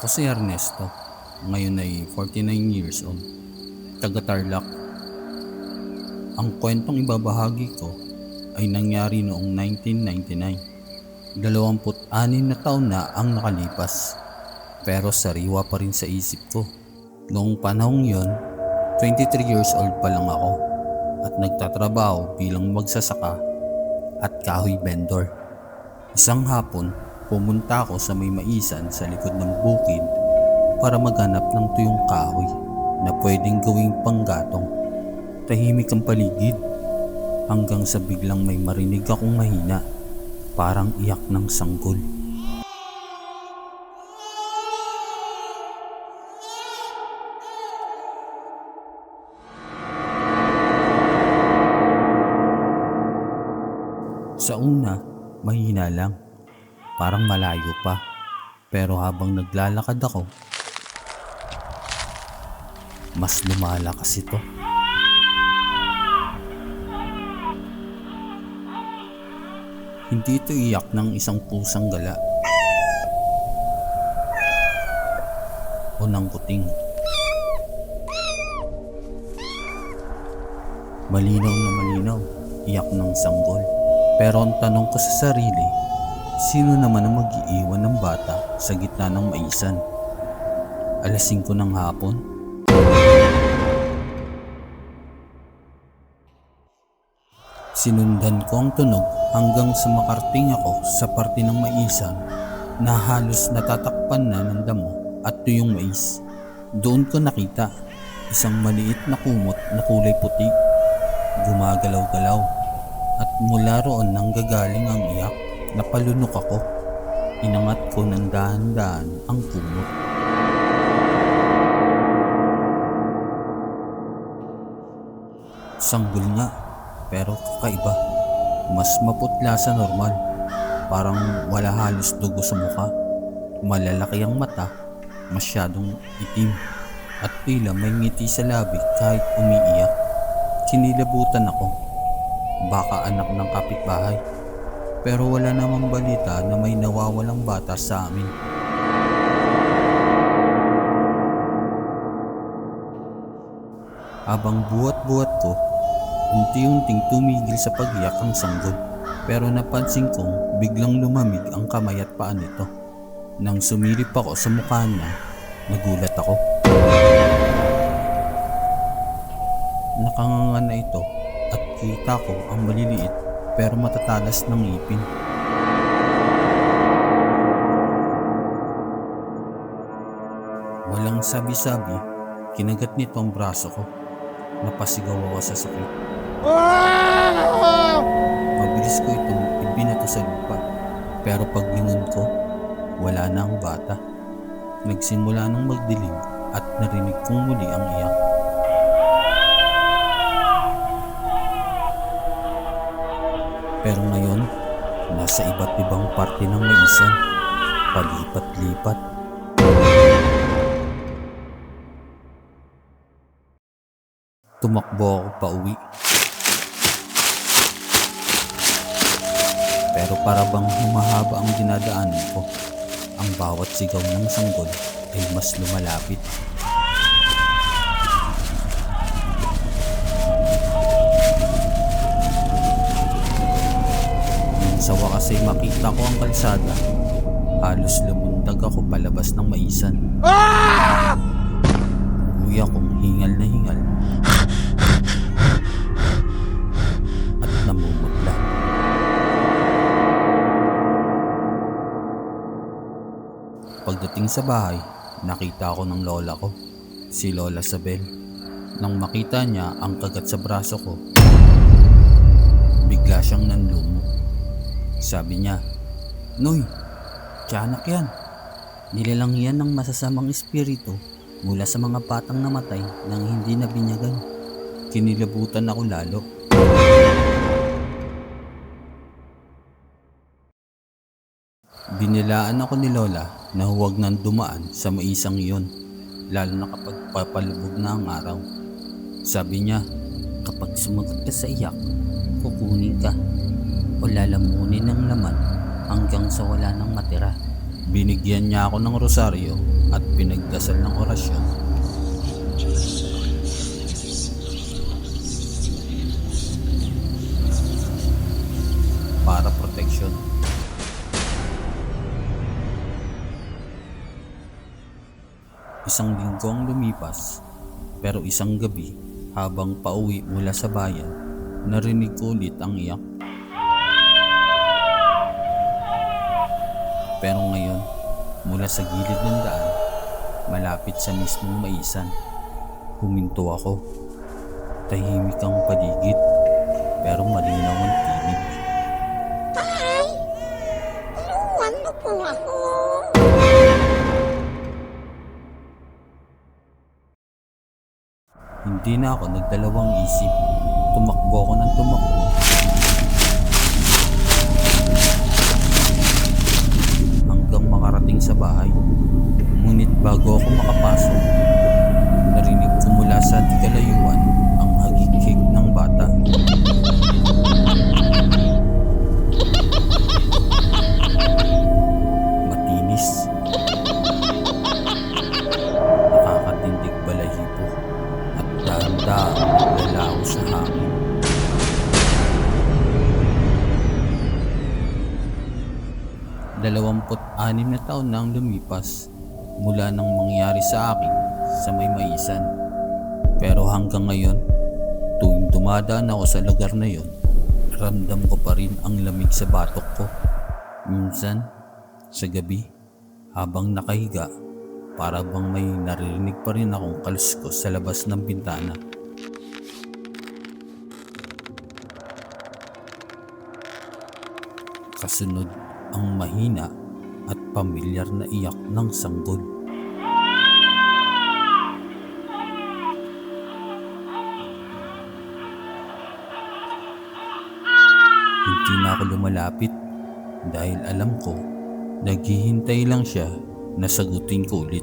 Ako si Ernesto. Ngayon ay 49 years old. Taga Tarlac. Ang kwentong ibabahagi ko ay nangyari noong 1999. 26 na taon na ang nakalipas. Pero sariwa pa rin sa isip ko. Noong panahong yon, 23 years old pa lang ako at nagtatrabaho bilang magsasaka at kahoy vendor. Isang hapon, pumunta ako sa may maisan sa likod ng bukid para maghanap ng tuyong kahoy na pwedeng gawing panggatong. Tahimik ang paligid hanggang sa biglang may marinig akong mahina parang iyak ng sanggol. Sa una, mahina lang. Parang malayo pa. Pero habang naglalakad ako, mas lumalakas ito. Hindi ito iyak ng isang pusang gala o ng kuting. Malinaw na malinaw, iyak ng sanggol. Pero ang tanong ko sa sarili, sino naman ang mag-iiwan ng bata sa gitna ng maisan? Alas 5 ng hapon? Sinundan ko ang tunog hanggang sa makarating ako sa parte ng maisan na halos natatakpan na ng damo at tuyong mais. Doon ko nakita isang maliit na kumot na kulay puti. Gumagalaw-galaw at mula roon nang gagaling ang iyak. Napalunok ako. Inangat ko ng dahan-dahan ang kumot. Sanggol nga, pero kakaiba. Mas maputla sa normal. Parang wala halos dugo sa mukha. Malalaki ang mata, masyadong itim. At tila may ngiti sa labi kahit umiiyak. Kinilabutan ako. Baka anak ng kapitbahay. Pero wala namang balita na may nawawalang bata sa amin. Habang buhat-buhat ko, unti-unting tumigil sa pag-iyak ang sanggol. Pero napansin kong biglang lumamig ang kamay at paa nito. Nang sumilip ako sa mukha niya, nagulat ako. Nakanganga na ito at kita ko ang maliliit pero matatalas ng ngipin. Walang sabi-sabi, kinagat nito ang braso ko. Napasigaw ako sa sakit. Mabilis ko itong ibinato sa lupa. Pero paglingon ko, wala na ang bata. Nagsimula nang magdilim at narinig kong muli ang iyak. Pero ngayon, nasa iba't ibang parte ng maisan. Palipat-lipat. Tumakbo ako pa uwi. Pero para bang humahaba ang dinadaanan ko, ang bawat sigaw ng sanggol ay mas lumalapit. Sa wakas ay makita ko ang kalsada, halos lumundag ako palabas ng maisan. Umuwi akong hingal na hingal at namumutla. Pagdating sa bahay, nakita ako ng lola ko, si Lola Sabel. Nang makita niya ang kagat sa braso ko, bigla siyang nanlumo. Sabi niya, Noy, tiyanak yan. Nilalang yan ng masasamang espiritu mula sa mga batang namatay nang hindi nabinyagan. Kinilabutan ako lalo. Binilaan ako ni Lola na huwag nang dumaan sa maisang iyon, lalo na kapag papalubog na ang araw. Sabi niya, kapag sumagot ka sa iyak, kukunin ka o lalamunin ng laman hanggang sa wala nang matira. Binigyan niya ako ng rosaryo at pinagdasal ng orasyon. Para proteksyon. Isang linggo ang lumipas, pero isang gabi habang pauwi mula sa bayan, narinig ko ulit ang iyak. Pero ngayon, mula sa gilid ng daan, malapit sa mismong maisan, huminto ako. Tahimik ang paligid, pero malinaw ang tinig. Tay! Tulungan mo po ako! Hindi na ako nagdalawang isip. Tumakbo ako ng tumakbo. Sa bahay. Ngunit bago ako makapasok, narinig ko mula sa di kalayuan ang hagikik ng bata. Matinis. Nakakatindig balahibo at dahan-dahan naglalaho sa hangin. Dalawamput anim na taon na ang lumipas mula nang mangyari sa akin sa may maisan. Pero hanggang ngayon, tuwing dumadaan ako sa lugar na yon, ramdam ko pa rin ang lamig sa batok ko. Minsan, sa gabi, habang nakahiga, para bang may naririnig pa rin akong kaluskos sa labas ng bintana. Kasunod ang mahina at pamilyar na iyak ng sanggol. Hindi na ako lumalapit dahil alam ko naghihintay lang siya na sagutin ko ulit.